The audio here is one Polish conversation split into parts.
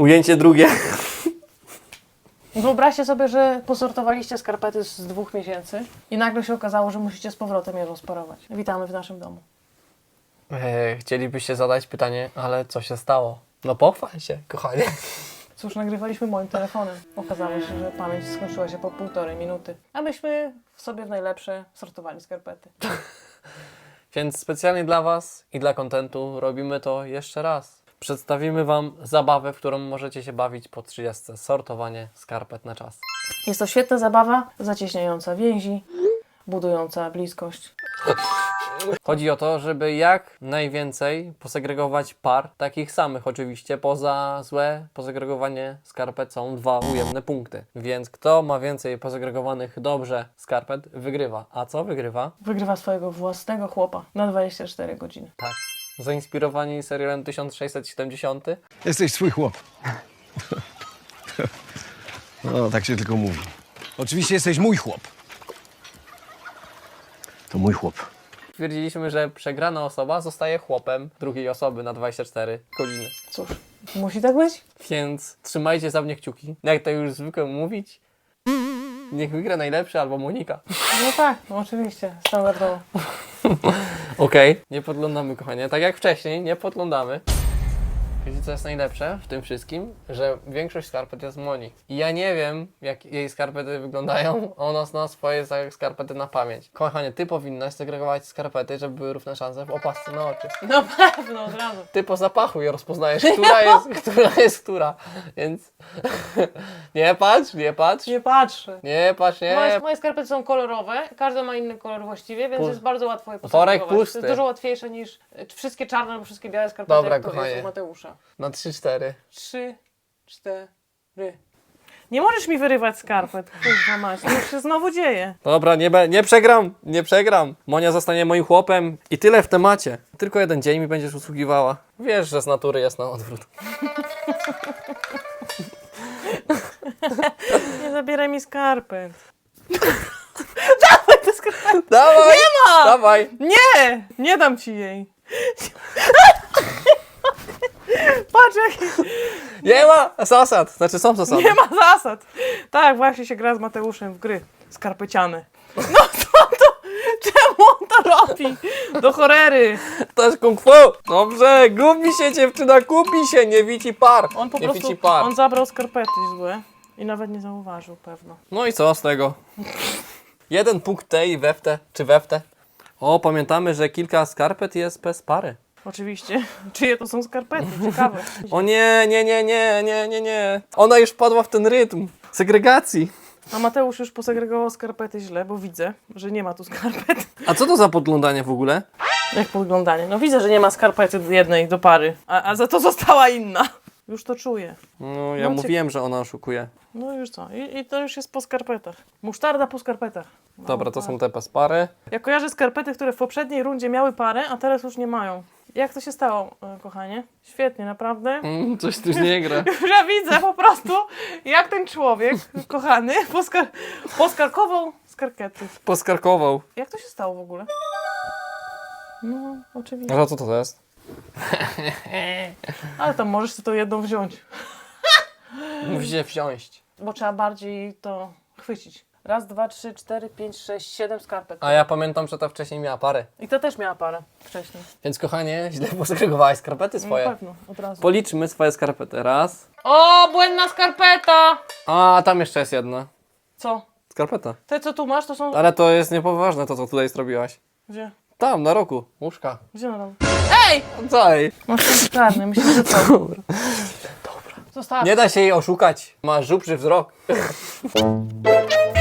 Ujęcie drugie. Wyobraźcie sobie, że posortowaliście skarpety z dwóch miesięcy i nagle się okazało, że musicie z powrotem je rozparować. Witamy w naszym domu. E, chcielibyście zadać pytanie, ale co się stało? No pochwal się, kochanie. Cóż, nagrywaliśmy moim telefonem. Okazało się, że pamięć skończyła się po półtorej minuty. A myśmy w sobie w najlepsze sortowali skarpety. Więc specjalnie dla Was i dla kontentu robimy to jeszcze raz. Przedstawimy Wam zabawę, w którą możecie się bawić po 30. Sortowanie skarpet na czas. Jest to świetna zabawa, zacieśniająca więzi, budująca bliskość. Chodzi o to, żeby jak najwięcej posegregować par, takich samych oczywiście. Poza złe posegregowanie skarpet są dwa ujemne punkty. Więc kto ma więcej posegregowanych dobrze skarpet, wygrywa. A co wygrywa? Wygrywa swojego własnego chłopa na 24 godziny. Tak. Zainspirowani serialem 1670. Jesteś swój chłop. No, tak się tylko mówi. Oczywiście jesteś mój chłop. To mój chłop. Stwierdziliśmy, że przegrana osoba zostaje chłopem drugiej osoby na 24 godziny. Cóż, musi tak być? Więc trzymajcie za mnie kciuki. Jak to już zwykle mówić, niech wygra najlepszy albo Monika. No tak, no oczywiście, standardowo. Okej. Nie podglądamy, kochanie. Tak jak wcześniej, nie podglądamy. Wiecie, co jest najlepsze w tym wszystkim? Że większość skarpet jest Moni. I ja nie wiem, jak jej skarpety wyglądają. Ona zna swoje skarpety na pamięć. Kochanie, ty powinnaś segregować skarpety, żeby były równe szanse w opasce na oczy. Na pewno, od razu. Ty po zapachu je rozpoznajesz, która jest, która jest która. Więc nie patrz, nie patrz. Nie patrzę. Nie patrz, nie. Moje, moje skarpety są kolorowe, każda ma inny kolor właściwie, więc Pu- jest bardzo łatwo je Worek posegregować. To pusty. jest dużo łatwiejsze niż wszystkie czarne albo wszystkie białe skarpety, Dobra, to kochanie. jest u Mateusza. Na 3-4. Trzy, cztery. Nie możesz mi wyrywać skarpet, kurwa mać, to już się znowu dzieje. Dobra, nie, be, nie przegram, nie przegram. Monia zostanie moim chłopem i tyle w temacie. Tylko jeden dzień mi będziesz usługiwała. Wiesz, że z natury jest na odwrót. Nie zabieraj mi skarpet. Dawaj te skarpety. Dawaj! Nie ma! Dawaj! Nie! Nie dam ci jej. Patrz, jak Nie ma zasad! Znaczy są zasady. nie ma zasad. Tak, właśnie się gra z Mateuszem w gry skarpeciane. No co to? Czemu on to robi? Do chorery. To jest kung fu! Dobrze, gubi się dziewczyna, kupi się, nie widzi par. On po nie prostu, widzi par. on zabrał skarpety złe i nawet nie zauważył pewno. No i co z tego? Jeden punkt tej weftę, czy weftę. O, pamiętamy, że kilka skarpet jest bez pary. Oczywiście. Czyje to są skarpety? Ciekawe. O nie, nie, nie, nie, nie, nie, nie. Ona już wpadła w ten rytm segregacji. A Mateusz już posegregował skarpety źle, bo widzę, że nie ma tu skarpet. A co to za podglądanie w ogóle? Jak podglądanie? No widzę, że nie ma skarpety jednej do pary, a, a za to została inna. Już to czuję. No, ja No, mówiłem, że ona oszukuje. No już co? I, I to już jest po skarpetach. Musztarda po skarpetach. No, Dobra, to tak. są te bez pary. Ja kojarzę skarpety, które w poprzedniej rundzie miały parę, a teraz już nie mają. Jak to się stało, e, kochanie? Świetnie, naprawdę. Mm, coś tu nie gra. Już ja widzę po prostu, jak ten człowiek, kochany, poskar poskarkował skarpety. Poskarkował. Jak to się stało w ogóle? No, oczywiście. A co to jest? Ale tam możesz sobie to jedną wziąć, Musicie wziąć. bo trzeba bardziej to chwycić. Raz, dwa, trzy, cztery, pięć, sześć, siedem skarpet. A ja pamiętam, że ta wcześniej miała parę. I to też miała parę wcześniej. Więc kochanie, źle posegregowałaś skarpety No swoje. pewno, od razu. Policzmy swoje skarpety. Raz. O, błędna skarpeta! A, tam jeszcze jest jedna. Co? Skarpeta. Te, co tu masz, to są... Ale to jest niepoważne to, co tutaj zrobiłaś. Gdzie? Tam, na roku. Łóżka. Gdzie na dole? Ej! Daj. Masz ten czarny, myślisz, że co? Dobra. Zostaw. Nie da się jej oszukać. Ma żubrzy wzrok.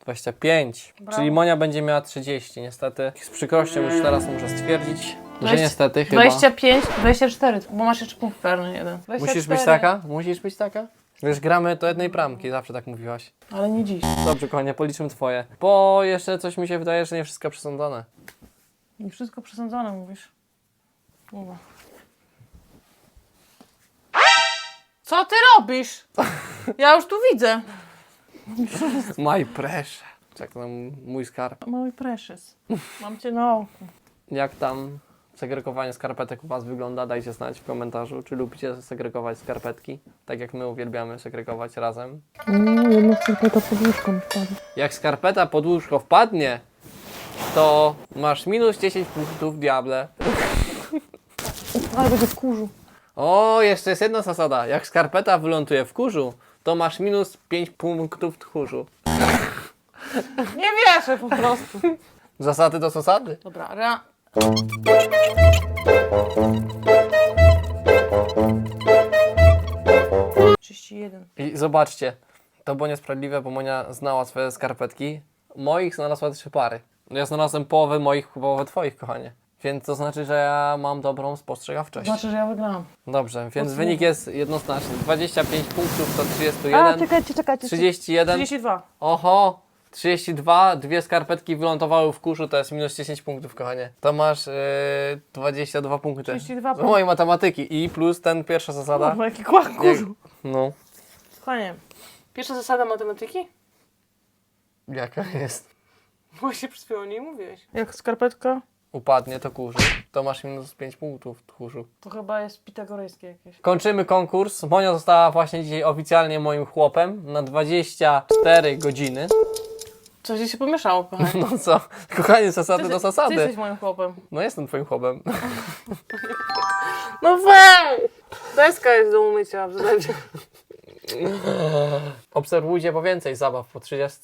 Dwadzieścia pięć. Brawo. Czyli Monia będzie miała 30. Niestety. Z przykrością już teraz muszę stwierdzić, że niestety chyba. 25, 24, bo masz jeszcze punkt karny jeden. 24. Musisz być taka? Musisz być taka? Wiesz, gramy do jednej bramki, zawsze tak mówiłaś. Ale nie dziś. Dobrze, kochanie, policzmy twoje. Bo jeszcze coś mi się wydaje, że nie wszystko przesądzone. I wszystko przesądzone mówisz. Kurwa. Co ty robisz? Ja już tu widzę. My pressure. Jak tam mój skarb. Mój precious. Mam cię na oku. Jak tam segregowanie skarpetek u Was wygląda? Dajcie znać w komentarzu. Czy lubicie segregować skarpetki? Tak jak my uwielbiamy segregować razem. No, jedna skarpeta pod łóżką wpadła. Jak skarpeta pod łóżko wpadnie, to masz minus 10 punktów, diable. Ale będzie w kurzu. O, jeszcze jest jedna zasada. Jak skarpeta wyląduje w kurzu, to masz minus 5 punktów tchórzu. Nie wierzę po prostu. Zasady to zasady. Dobra, ra. Jeden. I zobaczcie, to było niesprawiedliwe, bo Monia znała swoje skarpetki. Moich znalazła trzy pary. Ja znalazłem połowę moich, połowę twoich, kochanie. Więc to znaczy, że ja mam dobrą spostrzegawczość. Znaczy, że ja wygrałam. Dobrze, więc Podsumowuj. wynik jest jednoznaczny. 25 punktów to A, 31, czekajcie, czekajcie. 31, 32. oho, 32, dwie skarpetki wylądowały w kurzu, to jest minus 10 punktów, kochanie. To masz yy, 22 punkty. 32 Z mojej matematyki i plus ten pierwsza zasada. No, jaki kłak kurzu. No, Kochanie. Pierwsza zasada matematyki? jaka jest? Właśnie przed chwilą o niej mówiłeś. Jak skarpetka? Upadnie to kurzu, to masz minus 5 punktów tchórzu. To chyba jest pitagorejskie jakieś. Kończymy konkurs. Monia została właśnie dzisiaj oficjalnie moim chłopem na 24 godziny. Coś gdzieś się pomieszało, kochanie. No co? Kochanie, zasady to Ty zasady. jesteś moim chłopem. No jestem twoim chłopem. No weź! Deska jest do umycia w zlewie. Obserwujcie po więcej zabaw po 30.